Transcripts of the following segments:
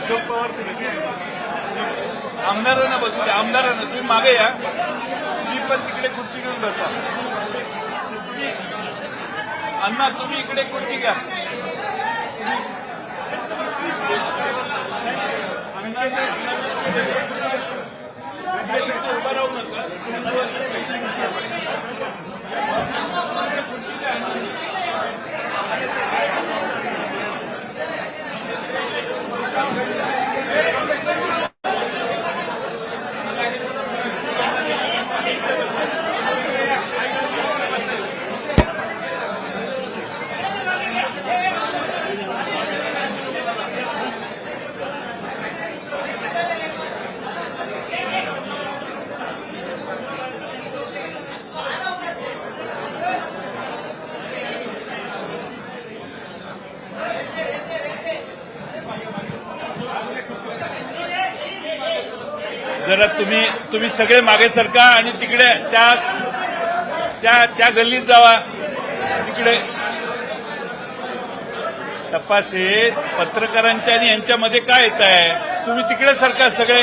अशोक पवार आमदारांना बसू द्या आमदारांना. तुम्ही मागे या. तुम्ही पण तिकडे खुर्ची घेऊन बसा अण्णा तुम्ही इकडे खुर्ची घ्या. उभा राहू नका. जरा तुम्ही तुम्ही सगळे मागे सरका आणि तिकडे त्या त्या त्या गल्लीत जावा. तिकडे. तपासे पत्रकारांच्या आणि यांच्यामध्ये काय येत आहे तुम्ही तिकडे सरका सगळे.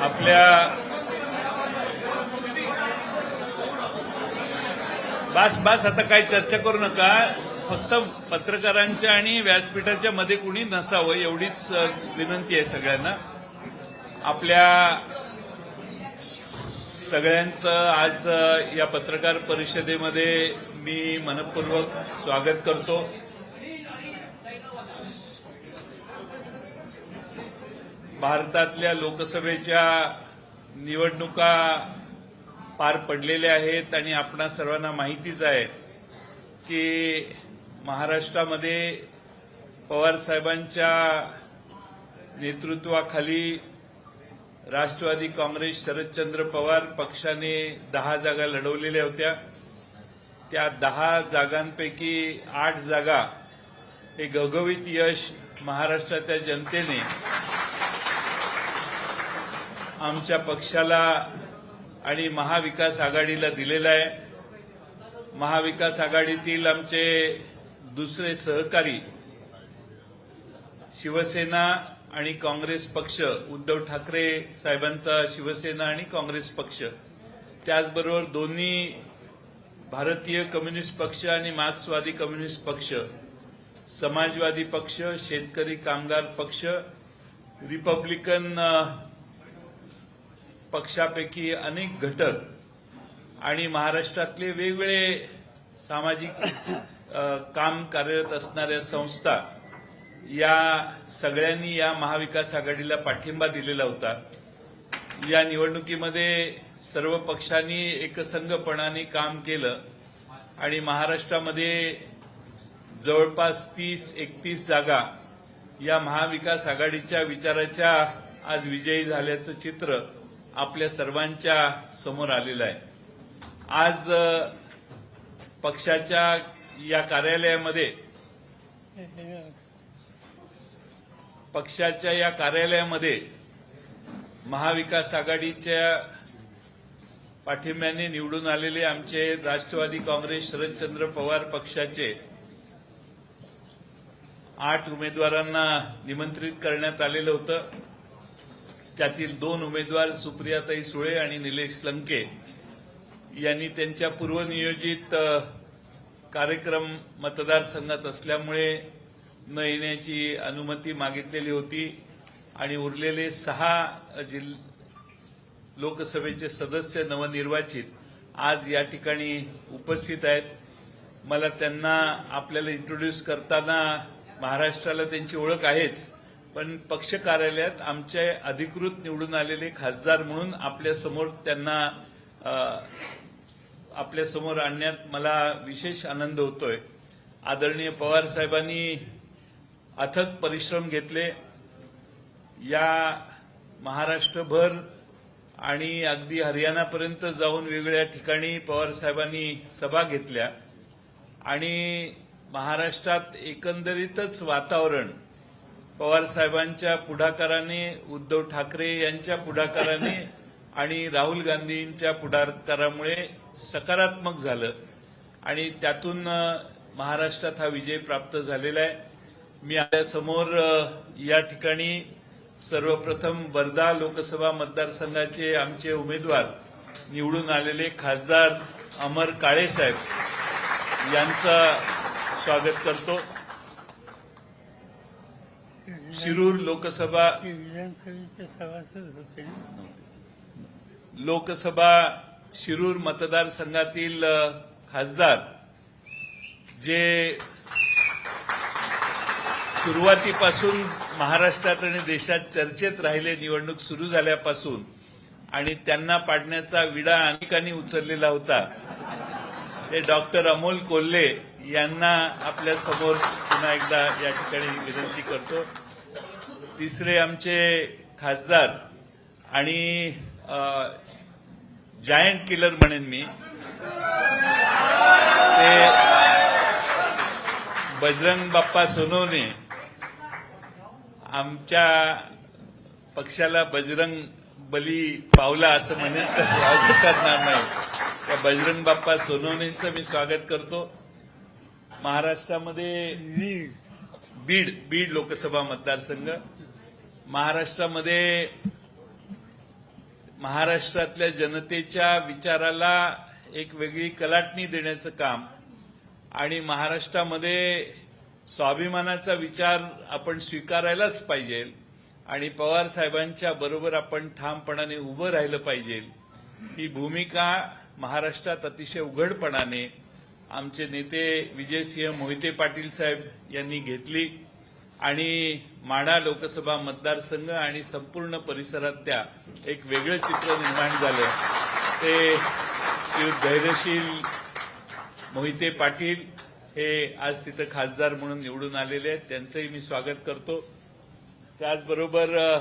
आपल्या बस बस आता काही चर्चा करू नका. फक्त पत्रकारांच्या आणि व्यासपीठाच्या मध्ये कुणी नसावं एवढीच विनंती आहे सगळ्यांना. आपल्या सगळ्यांचं आज या पत्रकार परिषदेमध्ये मी मनपूर्वक स्वागत करतो. भारतातल्या लोकसभेच्या निवडणुका पार पडलेल्या आहेत आणि आपणा सर्वांना माहितीच आहे की महाराष्ट्रामध्ये पवार साहेबांच्या नेतृत्वाखाली राष्ट्रवादी काँग्रेस शरदचंद्र पवार पक्षाने दहा जागा लढवलेल्या होत्या. त्या दहा जागांपैकी आठ जागा हे घवघवीत यश महाराष्ट्राच्या जनतेने आमच्या पक्षाला आणि महाविकास आघाडीला दिलेला आहे. महाविकास आघाडीतील आमचे दुसरे सहकारी शिवसेना आणि काँग्रेस पक्ष उद्धव ठाकरे साहेबांचा शिवसेना आणि काँग्रेस पक्ष. त्याचबरोबर दोन्ही भारतीय कम्युनिस्ट पक्ष आणि मार्क्सवादी कम्युनिस्ट पक्ष समाजवादी पक्ष शेतकरी कामगार पक्ष रिपब्लिकन पक्षापैकी अनेक घटक आणि महाराष्ट्रातले वेगवेगळे सामाजिक काम कार्यरत असणाऱ्या संस्था या सगळ्यांनी या महाविकास आघाडीला पाठिंबा दिलेला होता. या निवडणुकीमध्ये सर्व पक्षांनी एकसंघपणाने काम केलं आणि महाराष्ट्रामध्ये जवळपास तीस एकतीस जागा या महाविकास आघाडीच्या विचाराच्या आज विजयी झाल्याचं चित्र आपल्या सर्वांच्या समोर आलेलं आहे. आज पक्षाच्या या कार्यालयामध्ये पक्षाच्या या कार्यालयामध्ये महाविकास आघाडीच्या पाठिंब्याने निवडून आलेले आमचे राष्ट्रवादी काँग्रेस शरदचंद्र पवार पक्षाचे आठ उमेदवारांना निमंत्रित करण्यात आलेलं होतं. त्यातील दोन उमेदवार सुप्रियाताई सुळे आणि निलेश लंके यांनी त्यांच्या पूर्वनियोजित कार्यक्रम मतदारसंघात असल्यामुळे न येण्याची अनुमती मागितलेली होती आणि उरलेले सहा जिल लोकसभेचे सदस्य नवनिर्वाचित आज या ठिकाणी उपस्थित आहेत. मला त्यांना आपल्याला इंट्रोड्यूस करताना महाराष्ट्राला त्यांची ओळख आहेच. पण पक्ष कार्यालयात आमचे अधिकृत निवडून आलेले खासदार म्हणून आपल्यासमोर त्यांना आपल्यासमोर आणण्यात मला विशेष आनंद होतोय. आदरणीय पवार साहेबांनी अथक परिश्रम घेतले. या महाराष्ट्रभर आणि अगदी हरियाणापर्यंत जाऊन वेगवेगळ्या ठिकाणी पवार साहेबांनी सभा घेतल्या. आणि महाराष्ट्रात एकंदरीतच वातावरण पवार साहेबांच्या पुढाकाराने उद्धव ठाकरे यांच्या पुढाकाराने आणि राहुल गांधींच्या पुढाकारामुळे सकारात्मक झालं. आणि त्यातून महाराष्ट्रात हा विजय प्राप्त झालेला आहे. मी आपल्यासमोर या ठिकाणी सर्वप्रथम वर्धा लोकसभा मतदारसंघाचे आमचे उमेदवार निवडून आलेले खासदार अमर काळेसाहेब यांचं स्वागत करतो. शिरूर लोकसभा विधानसभेचे सभासद होते. लोकसभा शिरूर मतदारसंघातील खासदार जे सुरुवातीपासून महाराष्ट्रात आणि देशात चर्चेत राहिले निवडणूक सुरू झाल्यापासून आणि त्यांना पाडण्याचा विडा अनेकांनी उचललेला होता ते डॉक्टर अमोल कोल्हे यांना आपल्यासमोर पुन्हा एकदा या ठिकाणी विनंती करतो तिसरे आमचे खासदार आणि जायंट किलर म्हणेन मी. ते बजरंग बाप्पा सोनवणे आमच्या पक्षाला बजरंग बली पावला असं म्हणेन तर वावगं करणार नाही. त्या बजरंग बाप्पा सोनवणेंचं मी स्वागत करतो. महाराष्ट्रामध्ये बीड बीड लोकसभा मतदारसंघ. महाराष्ट्रामध्ये महाराष्ट्रातल्या जनतेच्या विचाराला एक वेगळी कलाटणी देण्याचं काम आणि महाराष्ट्रामध्ये स्वाभिमानाचा विचार आपण स्वीकारायलाच पाहिजे आणि पवार साहेबांच्या बरोबर आपण ठामपणाने उभं राहिलं पाहिजे. ही भूमिका महाराष्ट्रात अतिशय उघडपणाने आमचे नेते विजयसिंह मोहिते पाटील साहेब यांनी घेतली. आणि माढा लोकसभा मतदारसंघ आणि संपूर्ण परिसरात त्या एक वेगळं चित्र निर्माण झालं. ते श्री धैर्यशील मोहिते पाटील हे आज तिथं खासदार म्हणून निवडून आलेले आहेत. त्यांचंही मी स्वागत करतो. त्याचबरोबर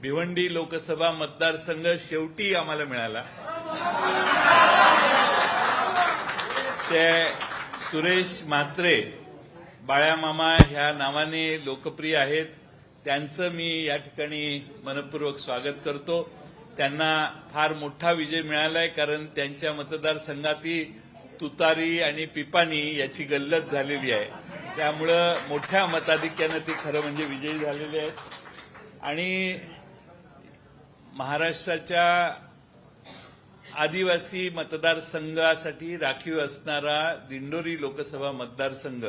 भिवंडी लोकसभा मतदारसंघ शेवटी आम्हाला मिळाला. ते सुरेश म्हात्रे बाळ्यामामा ह्या नावाने लोकप्रिय आहेत. त्यांचं मी या ठिकाणी मनपूर्वक स्वागत करतो. त्यांना फार मोठा विजय मिळालाय कारण त्यांच्या मतदारसंघातही तुतारी आणि पिपाणी याची गल्लत झालेली आहे. त्यामुळं मोठ्या मताधिक्यानं ते खरं म्हणजे विजयी झालेले आहेत. आणि महाराष्ट्राच्या आदिवासी मतदारसंघासाठी राखीव असणारा दिंडोरी लोकसभा मतदारसंघ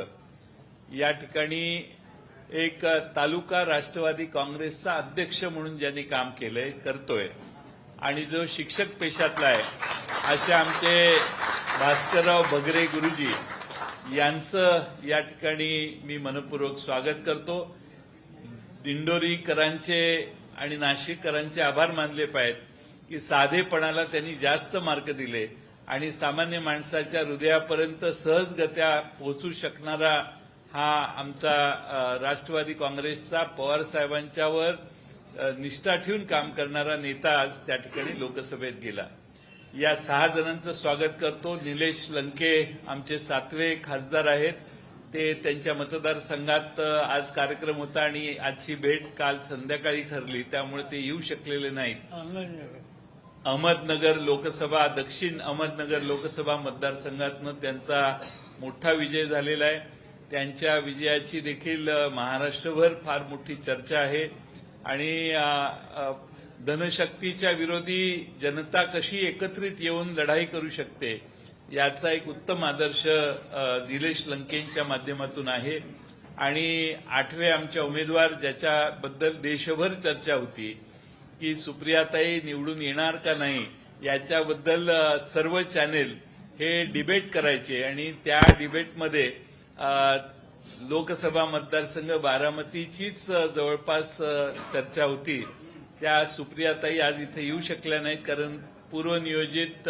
या ठिकाणी एक तालुका राष्ट्रवादी काँग्रेसचा अध्यक्ष म्हणून ज्यांनी काम केलंय करतोय. आणि जो शिक्षक पेशातला आहे असे आमचे भास्करराव भगरे गुरुजी यांचं या ठिकाणी मी मनपूर्वक स्वागत करतो. दिंडोरीकरांचे आणि नाशिककरांचे आभार मानले पाहिजेत की साधेपणाला त्यांनी जास्त मार्क दिले आणि सामान्य माणसाच्या हृदयापर्यंत सहजगत्या पोहोचू शकणारा हा आमचा राष्ट्रवादी काँग्रेसचा पवार साहेबांच्यावर निष्ठा ठेवून काम करणारा नेता आज त्या ठिकाणी लोकसभेत गेला. या सहा जणांचं स्वागत करतो. निलेश लंके आमचे सातवे खासदार आहेत. ते त्यांच्या मतदारसंघात आज कार्यक्रम होता आणि आजची भेट काल संध्याकाळी ठरली. त्यामुळे ते येऊ शकलेले नाहीत. अहमदनगर अहमदनगर लोकसभा दक्षिण अहमदनगर लोकसभा मतदारसंघातनं त्यांचा मोठा विजय झालेला आहे. त्यांच्या विजयाची देखील महाराष्ट्रभर फार मोठी चर्चा आहे. आणि धनशक्तीच्या विरोधी जनता कशी एकत्रित येऊन लढाई करू शकते याचा एक उत्तम आदर्श निलेश लंकेंच्या माध्यमातून आहे. आणि आठवे आमच्या उमेदवार ज्याच्याबद्दल देशभर चर्चा होती की सुप्रियाताई निवडून येणार का नाही याच्याबद्दल सर्व चॅनेल हे डिबेट करायचे. आणि त्या डिबेटमध्ये लोकसभा मतदारसंघ बारामतीचीच जवळपास चर्चा होती. त्या सुप्रियाताई आज इथे येऊ शकल्या नाहीत कारण पूर्वनियोजित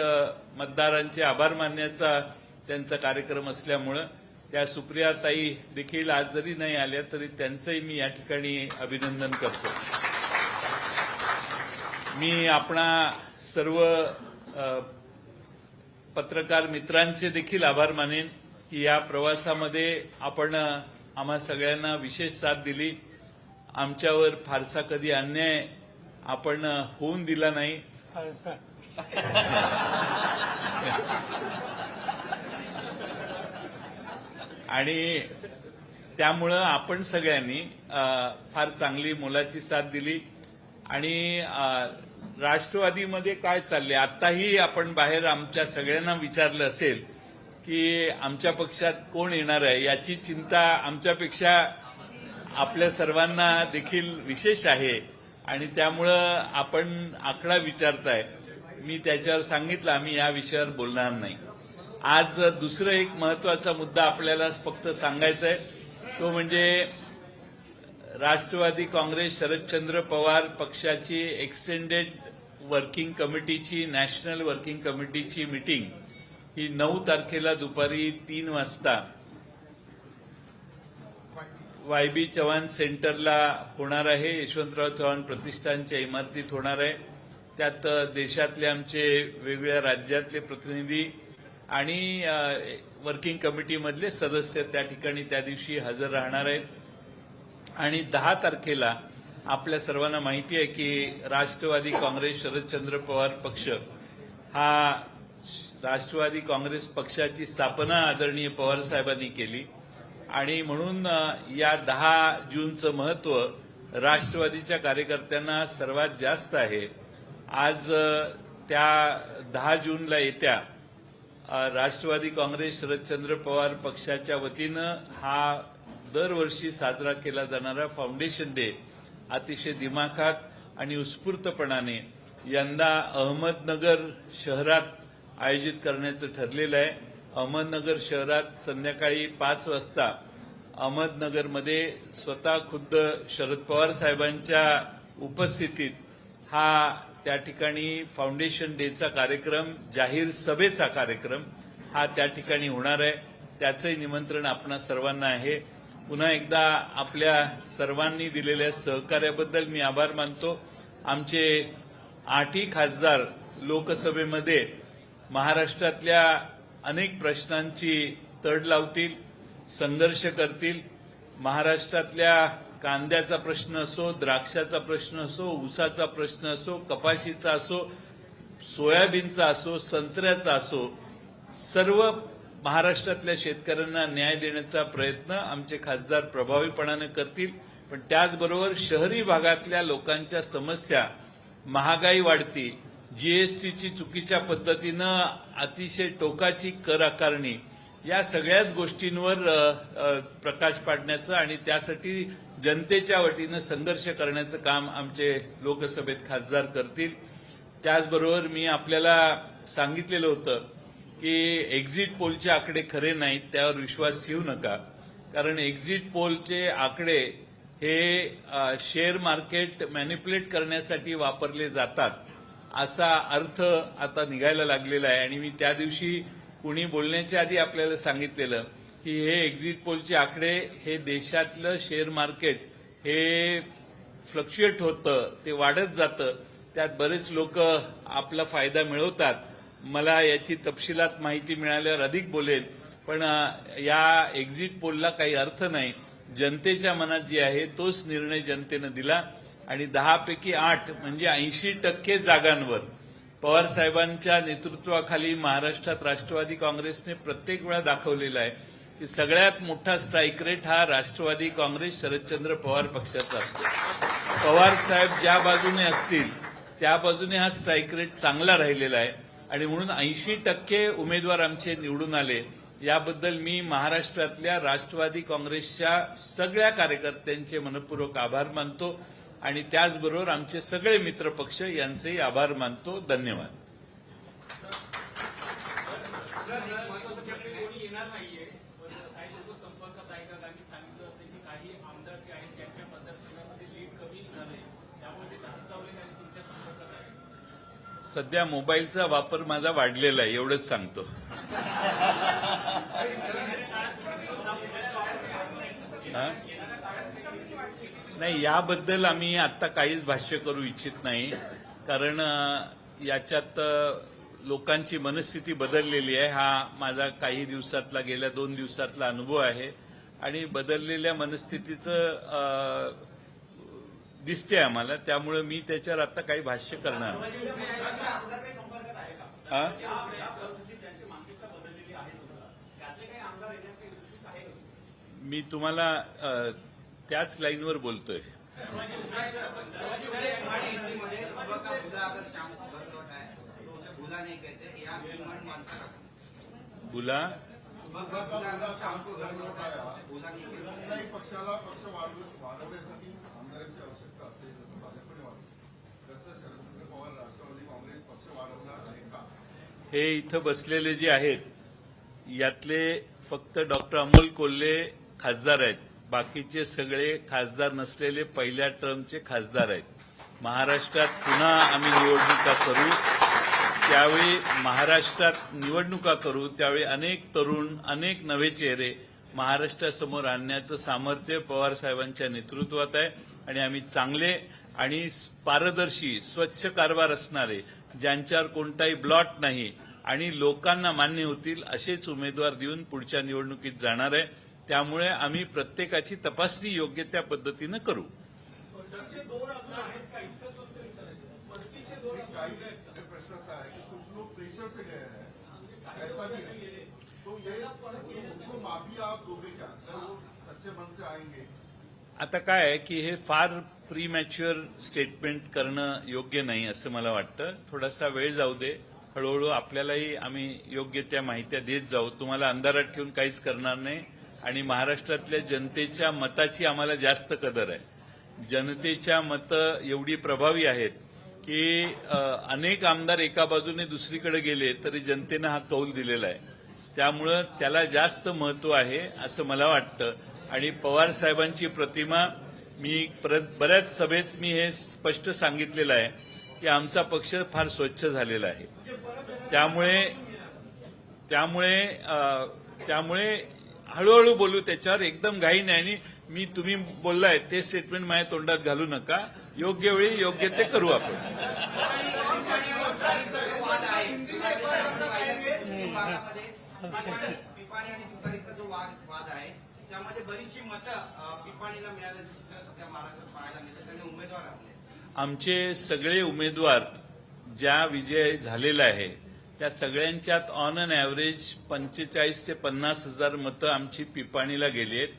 मतदारांचे आभार मानण्याचा त्यांचा कार्यक्रम असल्यामुळं त्या सुप्रियाताई देखील आज जरी नाही आल्या तरी त्यांचंही मी या ठिकाणी अभिनंदन करतो. मी आपणा सर्व पत्रकार मित्रांचे देखील आभार मानेन. की या प्रवासामध्ये आपण आम्हा सगळ्यांना विशेष साथ दिली. आमच्यावर फारसा कधी अन्याय आपण होऊन दिला नाही. फारसा. आणि त्यामुळं आपण सगळ्यांनी फार चांगली मोलाची साथ दिली. आणि राष्ट्रवादीमध्ये काय चालले आताही आपण बाहेर आमच्या सगळ्यांना विचारलं असेल की आमच्या पक्षात कोण येणार आहे याची चिंता आमच्यापेक्षा आपल्या सर्वांना देखील विशेष आहे. आणि त्यामुळं आपण आकडा विचारताय. मी त्याच्यावर सांगितलं आम्ही या विषयावर बोलणार नाही. आज दुसरं एक महत्त्वाचा मुद्दा आपल्याला फक्त सांगायचा आहे तो म्हणजे राष्ट्रवादी काँग्रेस शरदचंद्र पवार पक्षाची एक्सटेंडेड वर्किंग कमिटीची नॅशनल वर्किंग कमिटीची मिटिंग ही नऊ तारखेला दुपारी तीन वाजता वाय बी चव्हाण सेंटरला होणार आहे. यशवंतराव चव्हाण प्रतिष्ठानच्या इमारतीत होणार आहे. त्यात देशातले आमचे वेगवेगळ्या राज्यातले प्रतिनिधी आणि वर्किंग कमिटीमधले सदस्य त्या ठिकाणी त्या दिवशी हजर राहणार आहेत. आणि दहा तारखेला आपल्या सर्वांना माहिती आहे की राष्ट्रवादी काँग्रेस शरदचंद्र पवार पक्ष हा राष्ट्रवादी काँग्रेस पक्षाची स्थापना आदरणीय पवार साहेबांनी केली. आणि म्हणून या दहा जूनचं महत्त्व राष्ट्रवादीच्या कार्यकर्त्यांना सर्वात जास्त आहे. आज त्या दहा जूनला येत्या राष्ट्रवादी काँग्रेस शरदचंद्र पवार पक्षाच्या वतीनं हा दरवर्षी साजरा केला जाणारा फाउंडेशन डे अतिशय दिमाखात आणि उत्स्फूर्तपणाने यंदा अहमदनगर शहरात आयोजित करण्याचं ठरलेलं आहे. अहमदनगर शहरात संध्याकाळी पाच वाजता अहमदनगरमध्ये स्वतः खुद्द शरद पवार साहेबांच्या उपस्थितीत हा त्या ठिकाणी फाउंडेशन डेचा कार्यक्रम जाहीर सभेचा कार्यक्रम हा त्या ठिकाणी होणार आहे. त्याचंही निमंत्रण आपणा सर्वांना आहे. पुन्हा एकदा आपल्या सर्वांनी दिलेल्या सहकार्याबद्दल मी आभार मानतो. आमचे आठही खासदार लोकसभेमध्ये महाराष्ट्रातल्या अनेक प्रश्नांची तड लावतील संघर्ष करतील. महाराष्ट्रातल्या कांद्याचा प्रश्न असो द्राक्षाचा प्रश्न असो ऊसाचा प्रश्न असो कपाशीचा असो सोयाबीनचा असो संत्र्याचा असो सर्व महाराष्ट्रातल्या शेतकऱ्यांना न्याय देण्याचा प्रयत्न आमचे खासदार प्रभावीपणानं करतील. पण त्याचबरोबर शहरी भागातल्या लोकांच्या समस्या महागाई वाढती जीएसटीची चुकीच्या पद्धतीनं अतिशय टोकाची कर आकारणी या सगळ्याच गोष्टींवर प्रकाश पाडण्याचं आणि त्यासाठी जनतेच्या वतीनं संघर्ष करण्याचं काम आमचे लोकसभेत खासदार करतील. त्याचबरोबर मी आपल्याला सांगितलेलं होतं की एक्झिट पोलचे आकडे खरे नाहीत त्यावर विश्वास ठेवू नका. कारण एक्झिट पोलचे आकडे हे शेअर मार्केट मॅनिप्युलेट करण्यासाठी वापरले जातात. असा अर्थ आता निघायला लागलेला आहे. आणि मी त्या दिवशी कुणी बोलण्याच्या आधी आपल्याला सांगितलेलं की हे एक्झिट पोलचे आकडे हे देशातलं शेअर मार्केट हे फ्लक्च्युएट होतं ते वाढत जातं. त्यात बरेच लोक आपला फायदा मिळवतात. मला याची तपशिलात माहिती मिळाल्यावर अधिक बोलेल पण या एक्झिट पोलला काही अर्थ नाही. जनतेच्या मनात जे आहे तोच निर्णय जनतेनं दिला. आणि दहापैकी आठ म्हणजे ऐंशी टक्के जागांवर. पवार साहेबांच्या नेतृत्वाखाली महाराष्ट्रात राष्ट्रवादी काँग्रेसने प्रत्येक वेळा दाखवलेला आहे की सगळ्यात मोठा स्ट्राईक रेट हा राष्ट्रवादी काँग्रेस शरदचंद्र पवार पक्षाचा असतो. पवार साहेब ज्या बाजूने असतील त्या बाजूने हा स्ट्राईक रेट चांगला राहिलेला आहे. आणि म्हणून ऐंशी टक्के उमेदवार आमचे निवडून आले याबद्दल मी महाराष्ट्रातल्या राष्ट्रवादी काँग्रेसच्या सगळ्या कार्यकर्त्यांचे मनपूर्वक आभार मानतो. आणि त्याचबरोबर आमचे सगळे मित्र पक्ष यांचेही आभार मानतो. धन्यवाद. सध्या मोबाईलचा वापर माझा वाढलेला आहे एवढंच सांगतो. हा? नाही याबद्दल आम्ही आता काहीच भाष्य करू इच्छित नाही. कारण याच्यात लोकांची मनस्थिती बदललेली आहे. हा माझा काही दिवसातला गेल्या दोन दिवसातला अनुभव आहे. आणि बदललेल्या मनस्थितीचं दिसते आम्हाला. त्यामुळे मी त्याच्यावर आता काही भाष्य करणार मी तुम्हाला त्याच लाईनवर बोलतोय. बुला. पक्षाला पक्ष वाढवण्यासाठी आमदारांची आवश्यकता असते जसं भाजपने तसं शरदचंद्र पवार राष्ट्रवादी काँग्रेस पक्ष वाढवणार आहे का हे इथं बसलेले जे आहेत यातले फक्त डॉक्टर अमोल कोल्हे खासदार आहेत. बाकीचे सगळे खासदार नसलेले पहिल्या टर्मचे खासदार आहेत. महाराष्ट्रात पुन्हा आम्ही निवडणुका करू त्यावेळी महाराष्ट्रात निवडणुका करू त्यावेळी अनेक तरुण अनेक नवे चेहरे महाराष्ट्रासमोर आणण्याचं सामर्थ्य पवार साहेबांच्या नेतृत्वात आहे. आणि आम्ही चांगले आणि पारदर्शी स्वच्छ कारभार असणारे ज्यांच्यावर कोणताही ब्लॉट नाही आणि लोकांना मान्य होतील असेच उमेदवार देऊन पुढच्या निवडणुकीत जाणार आहे. त्यामुळे आम्ही प्रत्येकाची तपासणी योग्य त्या पद्धतीनं करू. काही ये प्रश्न असा है कि कुछ लोग प्रेशर से गए हैं ऐसा भी है तो ये उनको माफी आप दोगे क्या अगर वो सच्चे मन से आएंगे. आता काय आहे की हे फार प्री मॅच्युअर स्टेटमेंट करणं योग्य नाही असं मला वाटतं. थोडासा वेळ जाऊ दे. हळूहळू आपल्यालाही आम्ही योग्य त्या माहित्या देत जाऊ. तुम्हाला अंधारात ठेवून काहीच करणार नाही. आणि महाराष्ट्रातल्या जनतेच्या मताची आम्हाला जास्त कदर आहे. जनतेच्या मतं एवढी प्रभावी आहेत की अनेक आमदार एका बाजूने दुसरीकडे गेले तरी जनतेनं हा कौल दिलेला आहे. त्यामुळं त्याला जास्त महत्त्व आहे असं मला वाटतं. आणि पवार साहेबांची प्रतिमा मी परत बऱ्याच सभेत मी हे स्पष्ट सांगितलेलं आहे की आमचा पक्ष फार स्वच्छ झालेला आहे. त्यामुळे त्यामुळे त्यामुळे हळूहळू बोलू त्याच्यावर. एकदम घाई नाही आणि मी तुम्ही बोललाय ते स्टेटमेंट माझ्या तोंडात घालू नका. योग्य वेळी योग्य ते करू आपण. आमचे सगळे उमेदवार ज्या विजय झालेला आहे त्या सगळ्यांच्यात ऑन अन ॲव्हरेज पंचेचाळीस ते पन्नास हजार मतं आमची पिपाणीला गेली आहेत.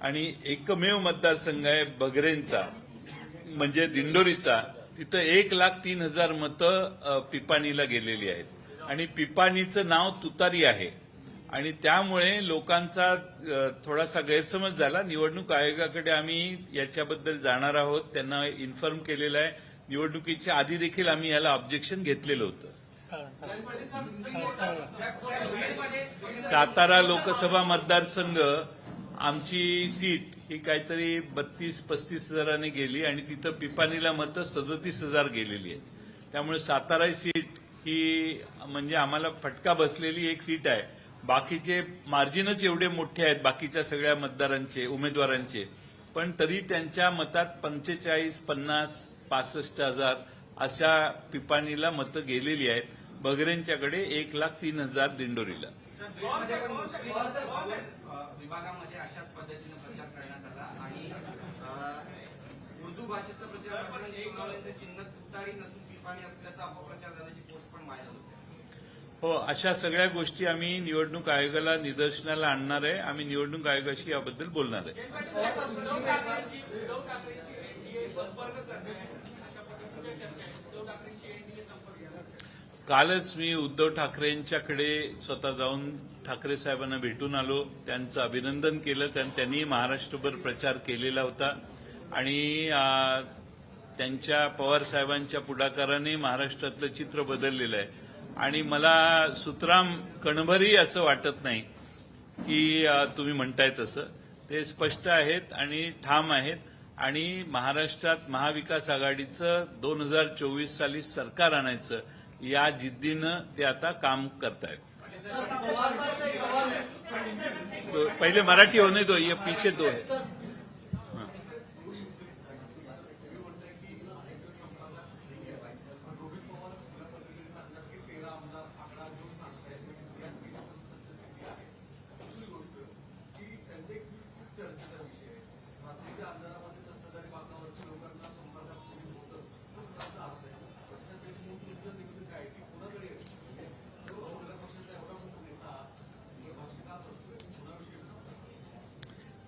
आणि एकमेव मतदारसंघ आहे बगरेंचा म्हणजे दिंडोरीचा. तिथं एक लाख तीन हजार मतं पिपाणीला गेलेली आहेत. आणि पिपाणीचं नाव तुतारी आहे. आणि त्यामुळे लोकांचा थोडासा गैरसमज झाला. निवडणूक आयोगाकडे आम्ही याच्याबद्दल जाणार आहोत. त्यांना इन्फॉर्म केलेलं आहे. निवडणुकीच्या आधी देखील आम्ही याला ऑब्जेक्शन घेतलेलं होतं. सातारा लोकसभा मतदारसंघ आमची सीट ही काहीतरी बत्तीस पस्तीस हजाराने गेली आणि तिथं पिपाणीला मतं सदतीस हजार गेलेली आहेत. त्यामुळे सातारा सीट ही म्हणजे आम्हाला फटका बसलेली एक सीट आहे. बाकीचे मार्जिनच एवढे मोठे आहेत बाकीच्या सगळ्या मतदारांचे उमेदवारांचे. पण तरी त्यांच्या मतात पंचेचाळीस पन्नास पासष्ट हजार अशा पिपाणीला मतं गेलेली आहेत. बगरेंच्याकडे एक लाख तीन हजार दिंडोरीला. बीडमध्ये पण मुस्लिम अ, विभागामध्ये अशाच पद्धतीने प्रचार करण्यात आला आणि अ, उर्दू भाषेचा प्रचार करताना सुनावल्याचं चिन्ह तुतारी नसून पिपाणी असल्याचा अपप्रचार झाल्याची पोस्ट पण व्हायरल होते. हो अशा सगळ्या गोष्टी आम्ही निवडणूक आयोगाला निदर्शनाला आणणार आहे. आम्ही निवडणूक आयोगाशी याबद्दल बोलणार आहे. उद्धव ठाकरेंची कालच मी उद्धव ठाकरेंच्याकडे स्वतः जाऊन ठाकरे साहेबांना भेटून आलो. त्यांचं अभिनंदन केलं. कारण त्यांनी महाराष्ट्रभर प्रचार केलेला होता. आणि त्यांच्या पवार साहेबांच्या पुढाकाराने महाराष्ट्रातलं चित्र बदललेलं आहे. आणि मला सुतराम कणभरही असं वाटत नाही की तुम्ही म्हणताय तसं. ते स्पष्ट आहेत आणि ठाम आहेत. आणि महाराष्ट्रात महाविकास आघाडीचं दोन हजार चोवीस साली सरकार आणायचं या जिद्दीनं ते आता काम करतायत. पहिले मराठी होने दो ये पीछे दो है.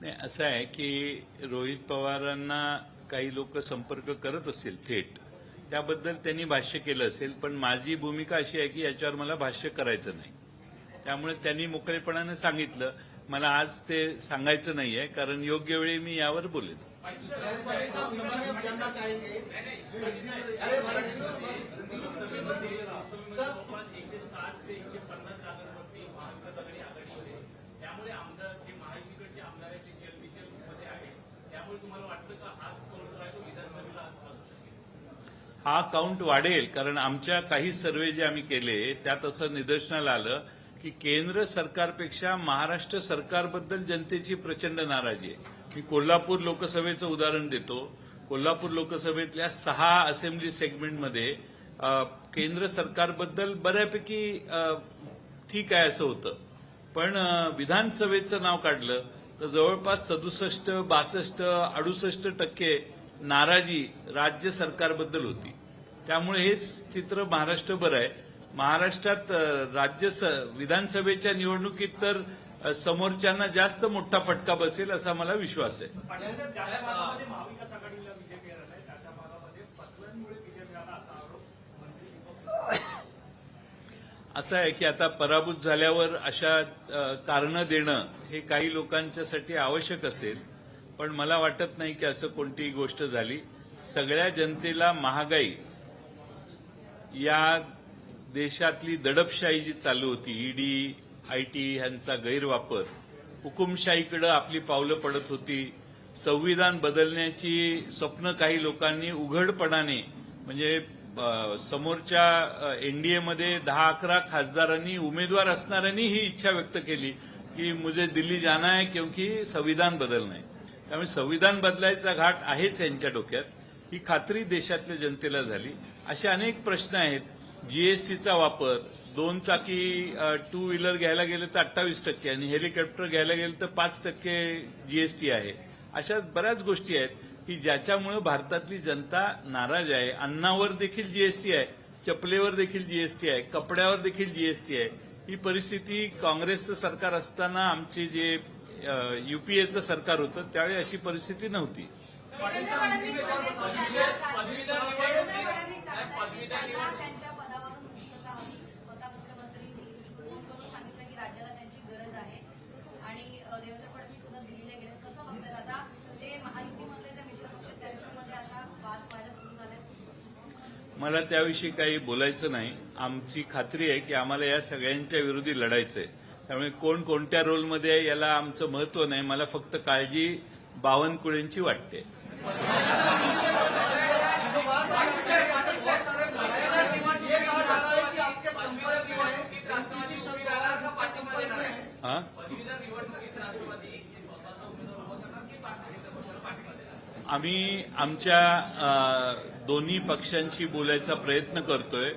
नाही असं आहे की रोहित पवारांना काही लोक संपर्क करत असतील थेट त्याबद्दल त्यांनी भाष्य केलं असेल पण माझी भूमिका अशी आहे की याच्यावर मला भाष्य करायचं नाही. त्यामुळे त्यांनी मोकळेपणाने सांगितलं. मला आज ते सांगायचं नाहीये कारण योग्य वेळी मी यावर बोलेन जवळपास एकशे साठ ते एकशे पन्नास जागांवरती महाविकास आघाडी आघाडीमध्ये आहे. त्यामुळे आमदार जे महायुतीकडचे आमदार आहेत ते चलबिचलमध्ये आहे त्यामुळे तुम्हाला वाटतं का हाच कौल जो आहे तो विधानसभेला असू शकेल हा काउंट वाढेल कारण आमच्या काही सर्वे जे आम्ही केले त्यात असं निदर्शनाला आलं की केंद्र सरकारपेक्षा महाराष्ट्र सरकारबद्दल जनतेची प्रचंड नाराजी आहे. मी कोल्हापूर लोकसभेचं उदाहरण देतो. कोल्हापूर लोकसभेतल्या सहा असेंब्ली सेगमेंटमध्ये केंद्र सरकारबद्दल बऱ्यापैकी ठीक आहे असं होतं. पण विधानसभेचं नाव काढलं तर जवळपास सदुसष्ट बासष्ट अडुसष्ट टक्के नाराजी राज्य सरकारबद्दल होती. त्यामुळे हेच चित्र महाराष्ट्रभर आहे. महाराष्ट्रात राज्य विधानसभेच्या निवडणुकीत तर समोरच्यांना जास्त मोठा फटका बसेल असा मला विश्वास आहे. असं आहे की आता पराभूत झाल्यावर अशा कारण देणं हे काही लोकांच्यासाठी आवश्यक असेल. पण मला वाटत नाही की असं कोणतीही गोष्ट झाली. सगळ्या जनतेला महागाई या देशातली दडपशाही जी चालू होती ईडी आयटी ह्यांचा गैरवापर हुकुमशाहीकडे आपली पावलं पडत होती. संविधान बदलण्याची स्वप्न काही लोकांनी उघडपणाने म्हणजे समोरच्या एनडीएमध्ये दहा अकरा खासदारांनी उमेदवार असणाऱ्यांनी ही इच्छा व्यक्त केली की मुझे दिल्ली जाना है क्योंकि संविधान बदलणं आहे. त्यामुळे संविधान बदलायचा घाट आहेच यांच्या डोक्यात. ही खात्री देशातल्या जनतेला झाली. असे अनेक प्रश्न आहेत. जीएसटीचा वापर दोन चाकी टू व्हीलर घ्यायला गेलं तर अठ्ठावीस टक्के आणि हेलिकॉप्टर घ्यायला गेलं तर पाच टक्के जीएसटी आहे. अशा बऱ्याच गोष्टी आहेत की ज्याच्यामुळे भारतातली जनता नाराज आहे. अन्नावर देखील जीएसटी आहे. चपलेवर देखील जीएसटी आहे. कपड्यावर देखील जीएसटी आहे. ही परिस्थिती काँग्रेसचं सरकार असताना आमचे जे युपीएचं सरकार होतं त्यावेळी अशी परिस्थिती नव्हती. आहे. मला त्याविषयी काही बोलायचं नाही. आमची खात्री आहे की आम्हाला या सगळ्यांच्या विरोधी लढायचंय. त्यामुळे कोण कोणत्या रोलमध्ये आहे याला आमचं महत्त्व नाही. मला फक्त काळजी बावनकुळेंची वाटते. आम्ही आमच्या दोन्ही पक्षांशी बोलायचा प्रयत्न करतोय.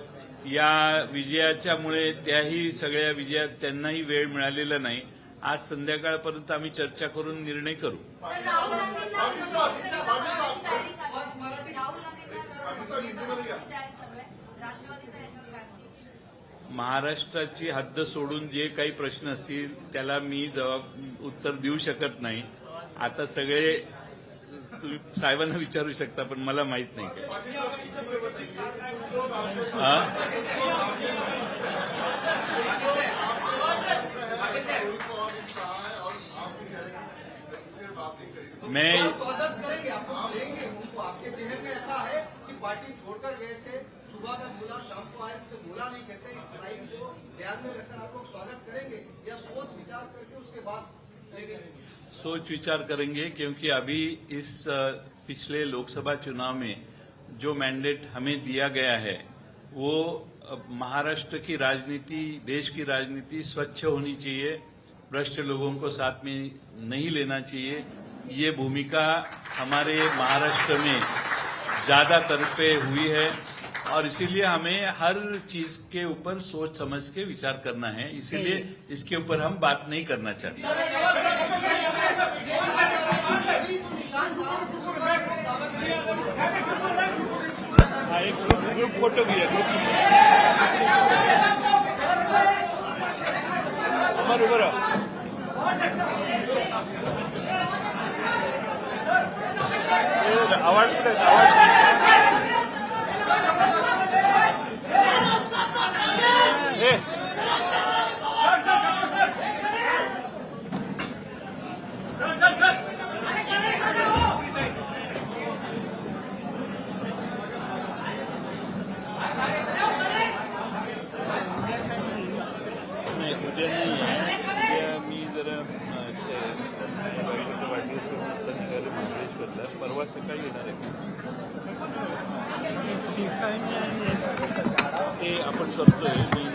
या विजयाच्यामुळे त्याही सगळ्या विजयात त्यांनाही वेळ मिळालेला नाही. आज संध्याकाळपर्यंत आम्ही चर्चा करून निर्णय करू. महाराष्ट्राची हद्द सोडून जे काही प्रश्न असतील त्याला मी जबाब उत्तर देऊ शकत नाही. आता सगळे तुम्ही साहेबांना विचारू शकता पण मला माहीत नाही काय हा? रोहित पवार ने कहा है और आप भी कह रहे हैं कि इससे बात नहीं करेंगे मैं स्वागत करेंगे आपको लेंगे उनको आपके चेहरे में ऐसा है कि पार्टी छोड़कर गए थे सुबह का बोला शाम को आए उनसे बोला नहीं कहते इस लाइन को ध्यान में रखकर आप लोग स्वागत करेंगे या सोच विचार करके उसके बाद लेंगे सोच विचार करेंगे क्योंकि अभी इस पिछले लोकसभा चुनाव में जो मैंडेट हमें दिया गया है, वो महाराष्ट्र की राजनीति, देश की राजनीति स्वच्छ होनी चाहिए, भ्रष्ट लोगों को साथ में नहीं लेना चाहिए। ये भूमिका हमारे महाराष्ट्र में ज़्यादातर पे हुई है। और इसीलिए हमें हर चीज़ के ऊपर सोच समझ के विचार करना है। इसीलिए इसके ऊपर हम बात नहीं करना चाहते। फ़ोटो भी उमर परवा सकाळी येणार आहे. ते आपण करतोय.